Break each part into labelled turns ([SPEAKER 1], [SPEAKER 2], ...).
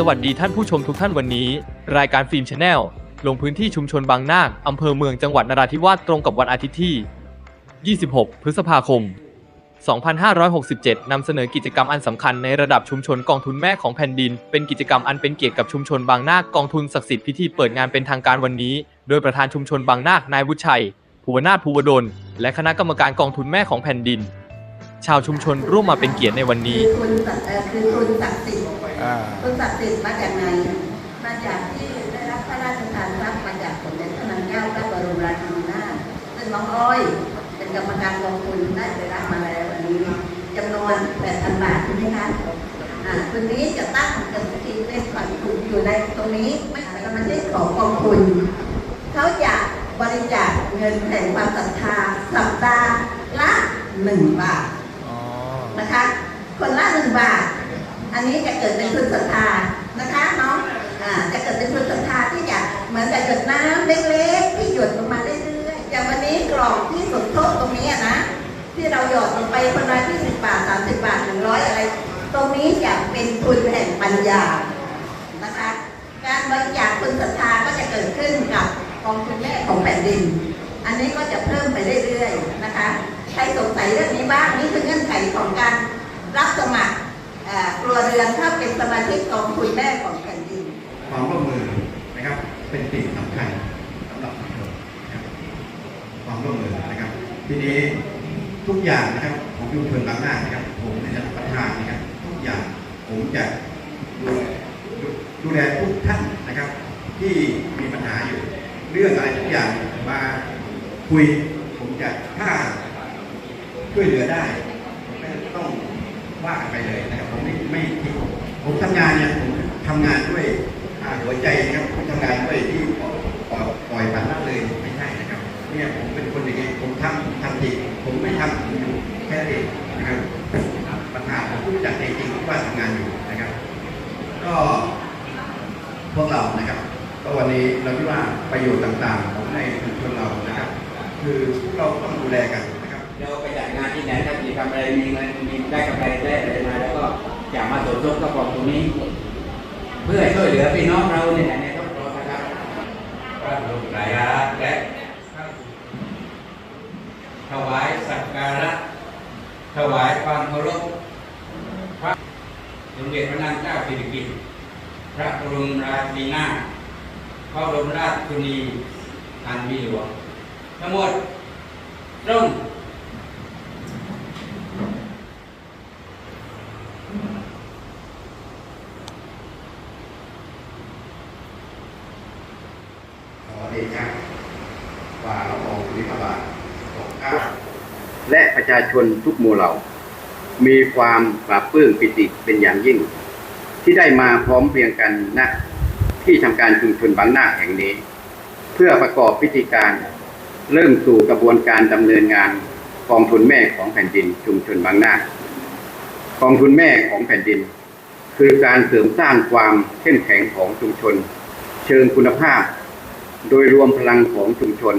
[SPEAKER 1] สวัสดีท่านผู้ชมทุกท่านวันนี้ รายการฟิล์มชาแนลลงพื้นที่ชุมชนบางนาคอำเภอเมืองจังหวัดนราธิวาสตรงกับวันอาทิตย์ที่ 26 พฤษภาคม 2567 นำเสนอกิจกรรมอันสำคัญในระดับชุมชนกองทุนแม่ของแผ่นดิน เป็นกิจกรรมอันเป็นเกียรติกับชุมชนบางนาคกองทุนศักดิ์สิทธิ์พิธีเปิดงานเป็นทางการวันนี้ โดยประธานชุมชนบางนาคนายวุฒิชัยภูวนาถภูวดลและคณะกรรมการกองทุนแม่ของแผ่นดิน ชาวชุมชนร่วมมาเป็นเกียรติในวันนี้
[SPEAKER 2] คือทุนศักดิ์คือทุนศักดิ์สิทธิ์
[SPEAKER 3] อ่า
[SPEAKER 2] ทุนศักดิ์สิทธิ์มาจากไหน มาจากที่ได้รับพระราชทานทรัพย์มาจากสมเด็จพระนางเจ้าพระบรมราชินีนาถซึ่งน้องอ้อย เป็นกรรมการกองทุนได้ไปรับมาแล้วอันนี้จำนวน8,000บาทใช่ไหมคะอ่าทุนนี้จะตั้งกันทีเป็นขวัญทุนอยู่ในตรงนี้ไม่ใช่มันไม่ใช่ของกองทุนเขาจะบริจาคเงินแห่งความศรัทธาสัปดาห์ละหนึ่งบาท
[SPEAKER 3] อ๋อ
[SPEAKER 2] นะคะ คนละหนึ่งบาท อันนี้จะเกิดเป็นทุนศรัทธานะคะเนาะอ่าจะเกิดเป็นทุนศรัทธาที่จะเหมือนกับหยดน้ำเล็กๆที่หยดลงมาเรื่อยๆอย่างวันนี้กล่องที่สมทบตรงนี้อะนะ ที่เราหยอดลงไปคนละที่สิบบาทสามสิบบาทหนึ่งร้อยอะไร ตรงนี้จะเป็นทุนแห่งปัญญานะคะ การบริจาคทุนศรัทธาก็จะเกิดขึ้นกับกองทุนแม่ของแผ่นดิน อันนี้ก็จะเพิ่มไปเรื่อยๆนะคะ ใครสงสัยเรื่องนี้บ้างนี่คือเงื่อนไขของการรับสมัคร ครัวเรือนถ้าเป็นสมาชิกกองทุนแม่ของแผ่นดิน
[SPEAKER 4] ความร่วมมือนะครับเป็นสิ่งสำคัญสำหรับชุมชนนะครับความร่วมมือนะครับ ทีนี้ทุกอย่างนะครับของชุมชนบางหน้านะครับ ผมในฐานะประธานนะครับ ทุกอย่างผมจะดูดูแลทุกท่านนะครับ ที่มีปัญหาอยู่ เรื่องอะไรทุกอย่างมาคุยผมจะถ้าช่วยเหลือได้ไม่ต้องว่ากันไปเลยนะครับ ไม่ไม่ทิ้งผมทำงานเนี่ยผมทำงานด้วยหัวใจนะครับผมทำงานด้วยที่ปล่อยปล่อยปล่อยผ่านละเลยไม่ใช่นะครับเนี่ยผมเป็นคนอย่างนี้ผมทำทำจริงผมไม่ทำผมอยู่แค่เองนะครับปัญหาผมรู้จักใจจริงว่าทำงานอยู่นะครับ ก็พวกเรานะครับก็วันนี้เราคิดว่าประโยชน์ต่างๆของในชุมชนเรานะครับ คือพวกเราต้องดูแลกันนะครับ
[SPEAKER 5] เราไปจัดงานที่ไหนถ้ามีทำอะไรมีเงินมีได้กำไรได้อะไรมาแล้วก็ จะมาสมทบกับกองทุนนี้ เพื่อช่วยเหลือพี่น้องเราเนี่ยในครอบครัวนะครับพระบรมสายาและถวายสักการะถวายความเคารพพระสมเด็จพระนางเจ้าสิริกิติ์พระบรมราชินีนาพระบรมราชชนีอันมีหลวงทั้งหมดตรง
[SPEAKER 4] ขอเดชะฝ่าละอองธุลิกบาทของข้าและประชาชนทุกหมู่เหล่า มีความปราบปื้มปิติเป็นอย่างยิ่ง ที่ได้มาพร้อมเพรียงกันณที่ทำการชุมชนบางนาแห่งนี้ เพื่อประกอบพิธีการเริ่มสู่กระบวนการดำเนินงานกองทุนแม่ของแผ่นดินชุมชนบางนากองทุนแม่ของแผ่นดิน คือการเสริมสร้างความเข้มแข็งของชุมชน เชิงคุณภาพ โดยรวมพลังของชุมชน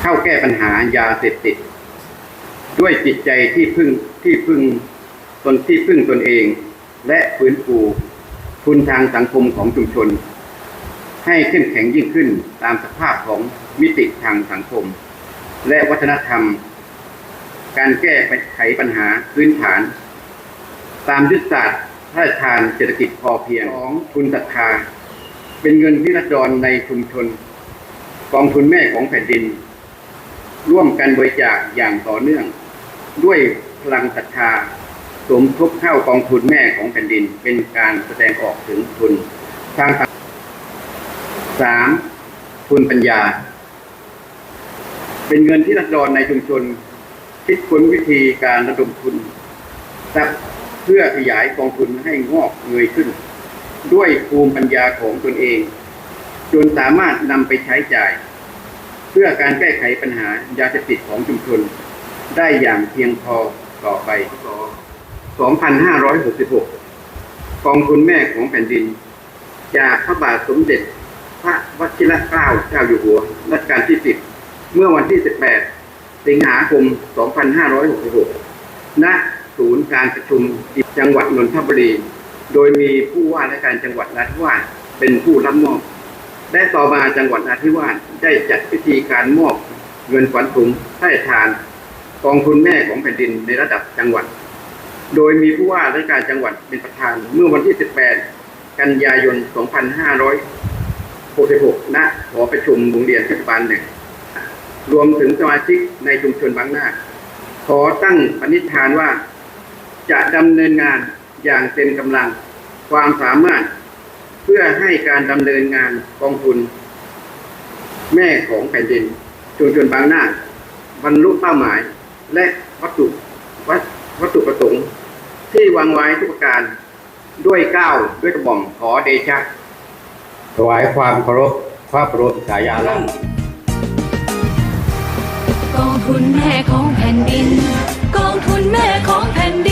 [SPEAKER 4] เข้าแก้ปัญหายาเสพติด ด้วยจิตใจที่พึ่งที่พึ่งตนที่พึ่งตนเอง และฟื้นฟูทุนทางสังคมของชุมชน ให้เข้มแข็งยิ่งขึ้นตามสภาพของมิติทางสังคม และวัฒนธรรม การแก้ไขปัญหาพื้นฐาน ตามยุทธศาสตร์พระราชทานเศรษฐกิจพอเพียงของทุนศรัทธา เป็นเงินที่รัดรในชุมชนกองทุนแม่ของแผ่นดิน ร่วมกันบริจาคอย่างต่อเนื่อง ด้วยพลังศรัทธาสมทบเข้ากองทุนแม่ของแผ่นดิน เป็นการแสดงออกถึงทุนทางสามทุนปัญญา เป็นเงินที่รัดรในชุมชน คิดค้นวิธีการระดมทุนเพื่อขยายกองทุนให้งอกเงยขึ้น ด้วยภูมิปัญญาของตนเอง จนสามารถนำไปใช้จ่าย เพื่อการแก้ไขปัญหายาเสพติดของชุมชน ได้อย่างเพียงพอต่อไป 2566 กองทุนแม่ของแผ่นดิน จากพระบาทสมเด็จ พระวชิรเกล้าเจ้าอยู่หัวรัชกาลที่ 10 เมื่อวันที่ 18 สิงหาคม 2566 ณ ศูนย์การประชุมจังหวัดนนทบุรี โดยมีผู้ว่าราชการจังหวัดนราธิวาสเป็นผู้รับมอบ และต่อมาจังหวัดนราธิวาสได้จัดพิธีการมอบเงินขวัญถุงใต้ทาน กองทุนแม่ของแผ่นดินในระดับจังหวัด โดยมีผู้ว่าราชการจังหวัดเป็นประธานเมื่อวันที่ 18 กันยายน 2566 ณ หอประชุมโรงเรียนเทศบาลหนึ่ง รวมถึงสมาชิกในชุมชนบางนาขอตั้งปณิธานว่าจะดำเนินงาน อย่างเต็มกำลังความสามารถเพื่อให้การดำเนินงานกองทุน แม่ของแผ่นดินชุมชนบางนาบรรลุเป้าหมาย และวัตถุวัตวัตถุประสงค์ที่วางไว้ทุกประการด้วยก้าวด้วยกระหม่อมขอเดชะถวายความเคารพพระบรมฉายาลักษณ์
[SPEAKER 3] กองทุนแม่ของแผ่นดิน กองทุนแม่ของแผ่นดิน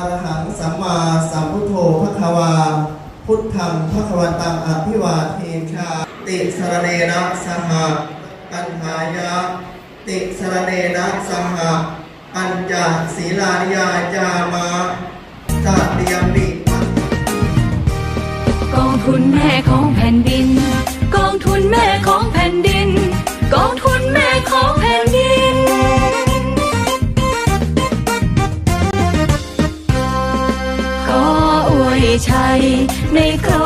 [SPEAKER 3] อร
[SPEAKER 6] หังสัมมาสัมพุทโธพระควา พุทธังพระควตังอภิวาเทชา ติสรเนนะสหปัญหายะ ติสรเนนะสหปัญจศีลานิยาจามาตาเตียมปิ
[SPEAKER 3] กองทุนแม่ของแผ่นดิน กองทุนแม่ของ ขอ